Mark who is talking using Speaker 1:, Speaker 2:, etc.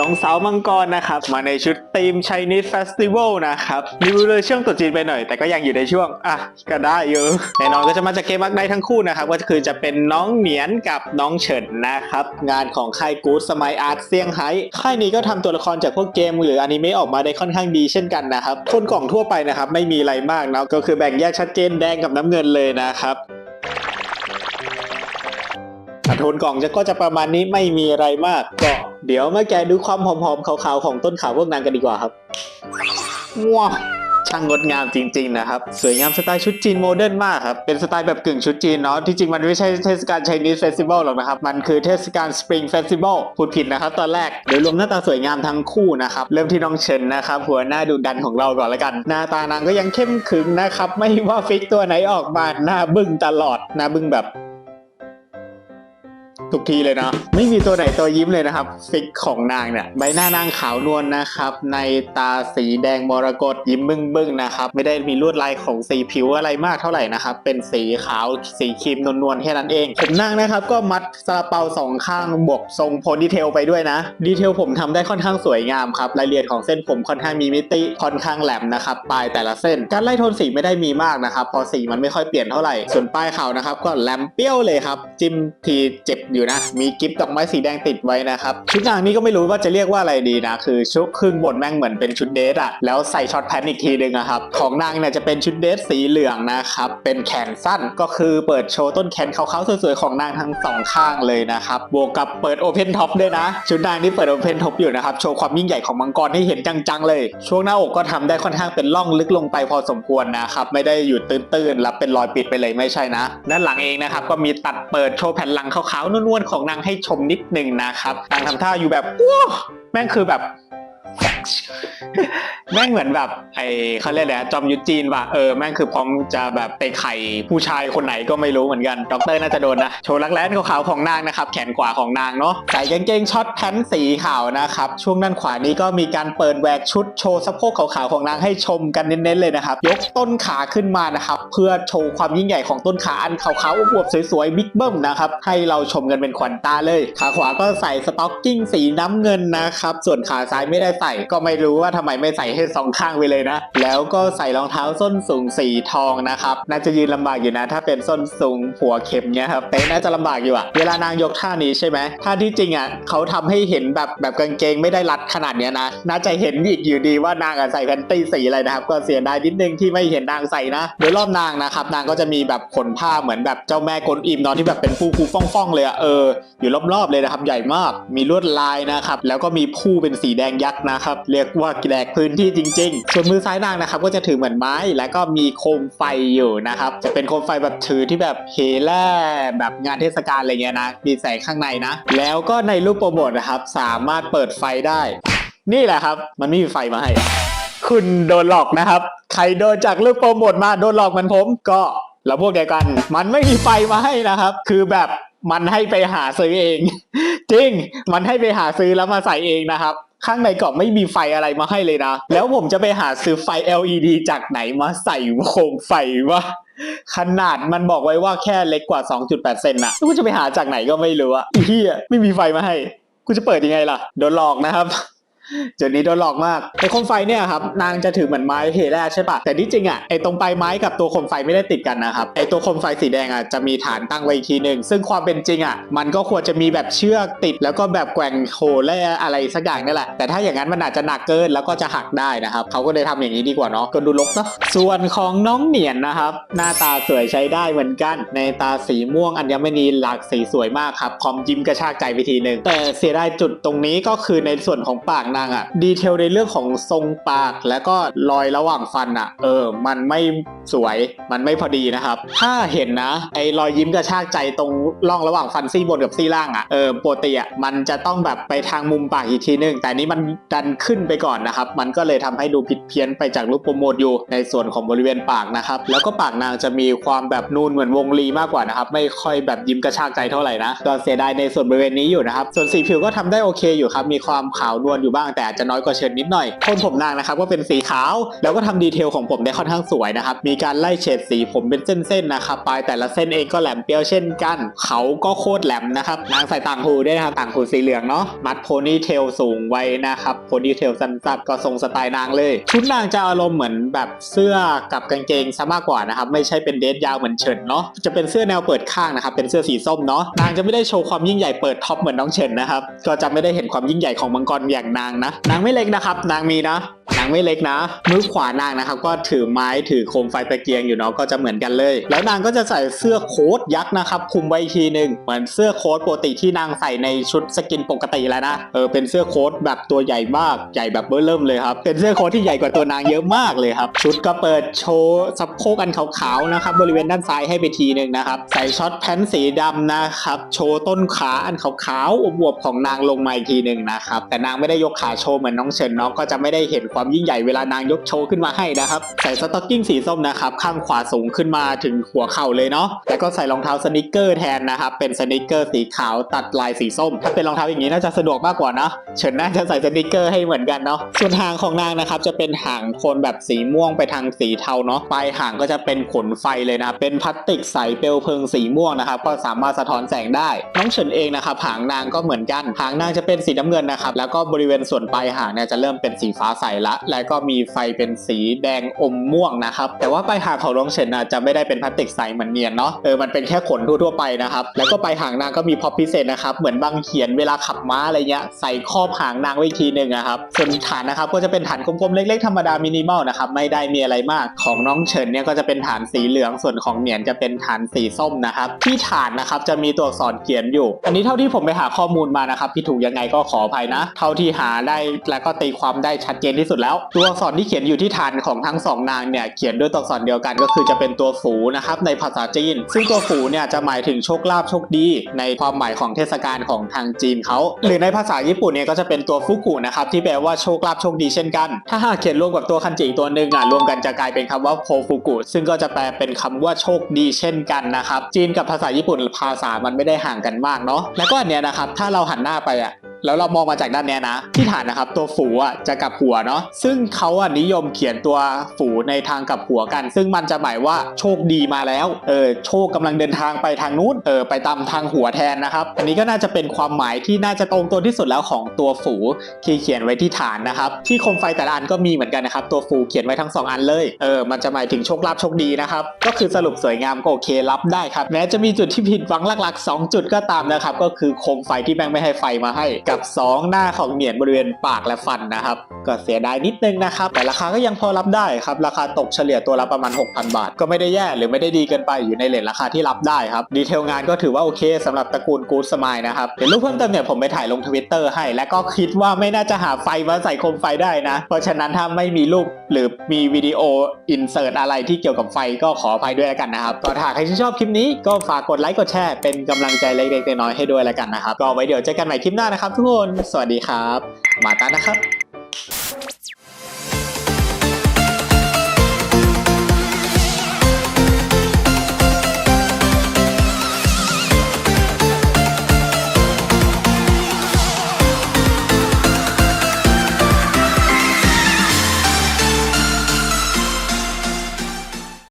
Speaker 1: น้องสาวมังกรนะครับ มาในชุดธีม Chinese Festival นะครับรีวิวเลยช่วงตรุษจีนไปหน่อย แต่ก็ยังอยู่ในช่วง อะ ก็ได้เยอะแน่นอนก็จะมาจากเกมมักได้ทั้งคู่นะครับ ก็คือจะเป็นน้องเหนียนกับน้องเฉินนะครับ งานของค่ายกู๊ดสมัยอาร์ตเซี่ยงไฮ้ค่ายนี้ก็ทำตัวละครจากพวกเกมหรืออนิเมะออกมาได้ค่อนข้างดีเช่นกันนะครับโทนกล่องทั่วไปนะครับไม่มีอะไรมากนะก็คือแบ่งแยกชัดเจนแดงกับน้ำเงินเลยนะครับ โทนกล่องจะก็จะประมาณนี้ไม่มีอะไรมาก ก็เดี๋ยวมาแกะดูความหอมๆขาวๆของต้นขาวพวกนางกันดีกว่าครับว้าช่างงดงามจริง ๆ นะครับ สวยงามสไตล์ชุดจีนโมเดิร์นมากครับ เป็นสไตล์แบบกึ่งชุดจีนเนาะ ที่จริงมันไม่ใช่เทศกาล Chinese Festival หรอกนะครับ มันคือเทศกาล Spring Festival พูดผิดนะครับ ตอนแรก โดยรวมหน้าตาสวยงามทั้งคู่นะครับ เริ่มที่น้องเชนนะครับ หัวหน้าดุดันของเราก่อนละกัน หน้าตานางก็ยังเข้มขึงนะครับ ไม่ว่าฟิกตัวไหนออกมาหน้าบึ้งตลอด หน้าบึ้งแบบ ทุกทีเลยนะ ไม่มีตัวไหนตัวยิ้มเลยนะครับฟิกของนางเนี่ยใบหน้านางขาวนวลนะครับ ในตาสีแดงมรกตยิ้มบึ้งบึ้งๆนะครับ ไม่ได้มีลวดลายของสีผิวอะไรมากเท่าไหร่นะครับ เป็นสีขาวสีครีมนวลๆแค่นั้นเอง ผมนางนะครับ ก็มัดซาลาเปาสองข้างบวกทรงโพนดีเทลไปด้วยนะ ดีเทลผมทำได้ค่อนข้างสวยงามครับรายละเอียดของเส้นผมค่อนข้างมีมิติค่อนข้างแหลมนะครับปลายแต่ละเส้น การไล่โทนสีไม่ได้มีมากนะครับเพอสีมันไม่ค่อยเปลี่ยนเท่าไหร่ส่วนปลายขาวนะครับก็แหลมเปรี้ยวเลยครับจิ้มทีเจ็บอยู่นะ มีกิฟต์ดอกไม้สีแดงติดไว้นะครับชุดนางนี้ก็ไม่รู้ว่าจะเรียกว่าอะไรดีนะ คือชุดครึ่งบนแม่งเหมือนเป็นชุดเดทอะแล้วใส่ช็อตแพนอีกทีนึงอะครับ ของนางเนี่ยจะเป็นชุดเดทสีเหลืองนะครับ เป็นแขนสั้นก็คือเปิดโชว์ต้นแขนขาวๆสวยๆของนางทั้งสองข้างเลยนะครับ บวกกับเปิดโอเพนท็อปด้วยนะ ชุดนางนี่เปิดโอเพนท็อปอยู่นะครับ โชว์ความยิ่งใหญ่ของมังกรให้เห็นจังๆเลย ช่วงหน้าอกก็ทำได้ค่อนข้างเป็นร่องลึกลงไปพอสมควรนะครับ ไม่ได้อยู่ตื้นๆแล้วเป็นรอยปิดไปเลยไม่ใช่นะ ด้านหลังเองนะครับก็มีตัดเปิดโชว์แผ่นหลังขาวๆนวนของนางให้ชมนิดหนึ่งนะครับนางทำท่าอยู่แบบว้าแม่งคือแบบ แม่งเหมือนแบบไอเขาเรียกอะไรนะจอมยุทธจีนว่ะเออแม่งคือพร้อมจะแบบไปไข่ผู้ชายคนไหนก็ไม่รู้เหมือนกันด็อกเตอร์น่าจะโดนนะโชว์รักแร้ขาวๆของนางนะครับแขนขวาของนางเนาะใส่กางเกงช็อตแพนสีขาวนะครับช่วงด้านขวานี้ก็มีการเปิดแหวกชุดโชว์สะโพกขาวๆของนางให้ชมกันเน้นๆเลยนะครับยกต้นขาขึ้นมานะครับเพื่อโชว์ความยิ่งใหญ่ของต้นขาอันขาวๆอวบๆสวยๆบิ๊กเบิ้มนะครับให้เราชมกันเป็นขวัญตาเลย ขาขวาก็ใส่สต็อกกิ้งสีน้ำเงินนะครับส่วนขาซ้ายไม่ได้ใส่ก็ไม่รู้ว่าทำไมไม่ใส่ให้สองข้างไปเลยนะ แล้วก็ใส่รองเท้าส้นสูงสีทองนะครับน่าจะยืนลำบากอยู่นะ ถ้าเป็นส้นสูงหัวเข็มเนี้ยครับเต้น่าจะลำบากอยู่อะเวลานางยกท่านี้ใช่ไหมท่าที่จริงอะเขาทำให้เห็นแบบแบบกางเกงไม่ได้รัดขนาดเนี้ยนะน่าจะเห็นอีกอยู่ดีว่านางอะใส่แพนตี้สีอะไรนะครับก็เสียดายนิดนึงที่ไม่เห็นนางใส่นะ โดยรอบนางนะครับนางก็จะมีแบบขนผ้าเหมือนแบบเจ้าแม่กวนอิมนอนที่แบบเป็นฟูฟูฟ่องฟ่องๆเลยอะเอออยู่รอบๆเลยนะครับใหญ่มาก มีลวดลายนะครับแล้วก็มีผู้เป็นสีแดงยักษ์นะครับเรียกว่าแดกพื้นที่จริง ๆ ส่วนมือซ้ายนางนะครับก็จะถือเหมือนไม้ แล้วก็มีโคมไฟอยู่นะครับ จะเป็นโคมไฟแบบถือที่แบบเฮแล่แบบงานเทศกาลอะไรเงี้ยนะ มีแสงข้างในนะ แล้วก็ในรูปโปรโมทนะครับ สามารถเปิดไฟได้ นี่แหละครับ มันไม่มีไฟมาให้ คุณโดนหลอกนะครับ ใครโดนจากรูปโปรโมทมาโดนหลอกเหมือนผมก็เราพวกเดียวกัน มันไม่มีไฟมาให้นะครับ คือแบบมันให้ไปหาซื้อเอง จริง มันให้ไปหาซื้อแล้วมาใส่เองนะครับ ข้างในกล่องไม่มีไฟอะไรมาให้เลยนะ แล้วผมจะไปหาซื้อไฟ LED จากไหนมาใส่โคมไฟวะขนาดมันบอกไว้ว่าแค่เล็กกว่า 2.8 เซนน่ะกูจะไปหาจากไหนก็ไม่รู้อะอีเหี้ยไม่มีไฟมาให้ กูจะเปิดยังไงล่ะ โดนหลอกนะครับ จุดนี้โดนหลอกมากไอ้โคมไฟเนี่ยครับนางจะถือเหมือนไม้เฮแรกใช่ปะแต่ที่จริงอะไอ้ตรงปลายไม้กับตัวโคมไฟไม่ได้ติดกันนะครับไอ้ตัวโคมไฟสีแดงอะจะมีฐานตั้งไว้อีกทีหนึ่งซึ่งความเป็นจริงอะมันก็ควรจะมีแบบเชือกติด แล้วก็แบบแกว่งโหแล่อะไรสักอย่างนี่แหละ แต่ถ้าอย่างนั้นมันอาจจะหนักเกินแล้วก็จะหักได้นะครับเขาก็เลยทำอย่างนี้ดีกว่าเนาะก็ดูลกเนาะส่วนของน้องเหนียนนะครับ หน้าตาสวยใช้ได้เหมือนกัน ในตาสีม่วงอัญมณีหลากสีสวยมากครับพร้อมยิ้มกระชากใจไปทีหนึ่งแต่เสียดายจุดตรงนี้ก็คือในส่วนของปากนางอะดีเทลในเรื่องของทรงปากแล้วก็รอยระหว่างฟันอะเออ มันไม่สวยมันไม่พอดีนะครับ ถ้าเห็นนะ ไอ้รอยยิ้มกระชากใจตรงร่องระหว่างฟันซี่บนกับซี่ล่างอะเออปกติอะมันจะต้องแบบไปทางมุมปากอีกทีนึง แต่นี้มันดันขึ้นไปก่อนนะครับ มันก็เลยทำให้ดูผิดเพี้ยนไปจากรูปโปรโมทอยู่ในส่วนของบริเวณปากนะครับ แล้วก็ปากนางจะมีความแบบนูนเหมือนวงลีมากกว่านะครับ ไม่ค่อยแบบยิ้มกระชากใจเท่าไหร่นะก็เสียดายในส่วนบริเวณนี้อยู่นะครับ ส่วนสีผิวก็ทำได้โอเคอยู่ครับ มีความขาวนวลอยู่บ้างางแต่อาจจะน้อยกว่าเฉินนิดหน่อยโทนผมนางนะครับก็เป็นสีขาว แล้วก็ทำดีเทลของผมได้ค่อนข้างสวยนะครับมีการไล่เฉดสีผมเป็นเส้นๆนะครับปลายแต่ละเส้นเองก็แหลมเปรี้ยวเช่นกัน เขาก็โคตรแหลมนะครับนางใส่ต่างหูด้วยนะครับต่างหูสีเหลืองเนาะมัดโพนี่เทลสูงไว้นะครับโพนี่เทลสั้นๆก็ทรงสไตล์นางเลยชุดนางจะอารมณ์เหมือนแบบเสื้อกับกางเกงซะมากกว่านะครับไม่ใช่เป็นเดรสยาวเหมือนเฉินเนาะจะเป็นเสื้อแนวเปิดข้างนะครับเป็นเสื้อสีส้มเนาะนางจะไม่ได้โชว์ความยิ่งใหญ่เปิดท็อปเหมือนน้องเฉินนะครับก็จะไม่ได้เห็นความยิ่งใหญ่ของมังกรอย่างนางนะ นางไม่เล็กนะครับ นางมีนะ นางไม่เล็กนะ มือขวานางนะครับ ก็ถือไม้ถือโคมไฟตะเกียงอยู่เนาะ ก็จะเหมือนกันเลย แล้วนางก็จะใส่เสื้อโค้ทยักษ์นะครับ คุมไว้ทีหนึ่งเหมือนเสื้อโค้ทปกติที่นางใส่ในชุดสกินปกติแล้วนะ เออ เป็นเสื้อโค้ทแบบตัวใหญ่มาก ใหญ่แบบเบ้อเริ่มเลยครับ เป็นเสื้อโค้ทที่ใหญ่กว่าตัวนางเยอะมากเลยครับ ชุดก็เปิดโชว์สะโพกอันขาวๆนะครับ บริเวณด้านซ้ายให้ไปทีหนึ่งนะครับ ใส่ช็อตแพนสีดำนะครับ โชว์ต้นขาอันขาวๆอวบๆของนางลงมาอีกทีหนึ่งนะครับ แต่นางไม่ได้ยกขาโชว์เหมือนน้องเฉินเนาะก็จะไม่ได้เห็นความยิ่งใหญ่เวลานางยกโชว์ขึ้นมาให้นะครับ ใส่สต็อกกิ้งสีส้มนะครับข้างขวาสูงขึ้นมาถึงหัวเข่าเลยเนาะแล้วก็ใส่รองเท้าสนิเกอร์แทนนะครับเป็นสนิเกอร์สีขาวตัดลายสีส้ม ถ้าเป็นรองเท้าอย่างนี้น่าจะสะดวกมากกว่านะเฉินน่าจะใส่สนิเกอร์ให้เหมือนกันเนาะส่วนหางของนางนะครับจะเป็นหางโคนแบบสีม่วงไปทางสีเทาเนาะปลายหางก็จะเป็นขนไฟเลยนะเป็นพลาสติกใสเปลวเพลิงสีม่วงนะครับก็สามารถสะท้อนแสงได้น้องเฉินเองนะครับหางนางก็เหมือนกัน หางนางจะเป็นสีน้ำเงินนะครับแล้วก็บริเวณส่วนปลายหางเนี่ยจะเริ่มเป็นสีฟ้าใสละ แล้วก็มีไฟเป็นสีแดงอมม่วงนะครับ แต่ว่าปลายหางของน้องเฉินน่ะจะไม่ได้เป็นพลาสติกใสเหมือนเนียนเนาะ เออ มันเป็นแค่ขนทั่วๆไปนะครับ แล้วก็ปลายหางนางก็มีพร็อพพิเศษนะครับ เหมือนบางเขียนเวลาขับม้าอะไรเงี้ย ใส่ครอบหางนางไว้อีกทีหนึ่งนะครับ ส่วนฐานนะครับก็จะเป็นฐานกลมๆเล็กๆธรรมดามินิมอลนะครับ ไม่ได้มีอะไรมาก ของน้องเฉินเนี่ยก็จะเป็นฐานสีเหลือง ส่วนของเหนียนจะเป็นฐานสีส้มนะครับ ที่ฐานนะครับจะมีตัวอักษรเขียนอยู่ อันนี้เท่าที่ผมไปหาข้อมูลมานะครับพี่ถูกยังไงก็ขออภัยนะ เท่าที่หาได้แล้วก็ตีความได้ชัดเจนที่สุดแล้ว ตัวอักษรที่เขียนอยู่ที่ฐานของทั้งสองนางเนี่ยเขียนด้วยตัวอักษรเดียวกันก็คือจะเป็นตัวฝูนะครับในภาษาจีน ซึ่งตัวฝูเนี่ยจะหมายถึงโชคลาภโชคดี ในความหมายของเทศกาลของทางจีนเขาหรือในภาษาญี่ปุ่นเนี่ยก็จะเป็นตัวฟุกุนะครับที่แปลว่าโชคลาภโชคดีเช่นกัน ถ้าหากเขียนรวมกับตัวคันจิอีกตัวหนึ่งอะรวมกันจะกลายเป็นคำว่าโคฟุกุซึ่งก็จะแปลเป็นคำว่าโชคดีเช่นกันนะครับจีนกับภาษาญี่ปุ่นภาษามันไม่ได้ห่างกันมากเนาะแล้วก็อันเนี้ยนะครับถ้าเราหันหน้าไปอะ แล้วเรามองมาจากด้านนี้นะ ที่ฐานนะครับตัวฝูอะจะกลับหัวเนาะซึ่งเขาอะนิยมเขียนตัวฝูในทางกลับหัวกัน ซึ่งมันจะหมายว่าโชคดีมาแล้วเออโชคกำลังเดินทางไปทางนู้นเออไปตามทางหัวแทนนะครับ อันนี้ก็น่าจะเป็นความหมายที่น่าจะตรงตัวที่สุดแล้วของตัวฝูที่เขียนไว้ที่ฐานนะครับ ที่โคมไฟแต่ละอันก็มีเหมือนกันนะครับตัวฝูเขียนไว้ทั้งสองอันเลยเออมันจะหมายถึงโชคลาภโชคดีนะครับก็คือสรุปสวยงามก็โอเครับได้ครับแม้จะมีจุดที่ผิดหวังหลักๆ 2 จุดก็ตามนะครับก็คือโคมไฟที่แม่งไม่ให้ไฟมาให้กับ2 หน้าของเหรียญบริเวณปากและฟันนะครับ ก็เสียดายนิดนึงนะครับ แต่ราคาก็ยังพอรับได้ครับ ราคาตกเฉลี่ยตัวละประมาณ 6,000 บาท ก็ไม่ได้แย่หรือไม่ได้ดีเกินไปอยู่ในเลทราคาที่รับได้ครับดีเทลงานก็ถือว่าโอเคสำหรับตระกูลกู๊ดสมายนะครับเดี๋ยวรูปเพิ่มเติมเนี่ยผมไปถ่ายลงทวิตเตอร์ให้ และก็คิดว่าไม่น่าจะหาไฟมาใส่โคมไฟได้นะ เพราะฉะนั้นถ้าไม่มีรูปหรือมีวิดีโออินเสิร์ตอะไรที่เกี่ยวกับไฟก็ขออภัยด้วยแล้วกันนะครับก็ถ้าใครที่ชอบคลิปนี้ก็ฝากกดไลค์กดแชร์เป็นกำลังใจเล็กๆน้อยๆให้ด้วยแล้วกันนะครับก็ไว้เดี๋ยวเจอกันใหม่คลิปหน้านะครับทุกคน สวัสดีครับ มาตานะครับ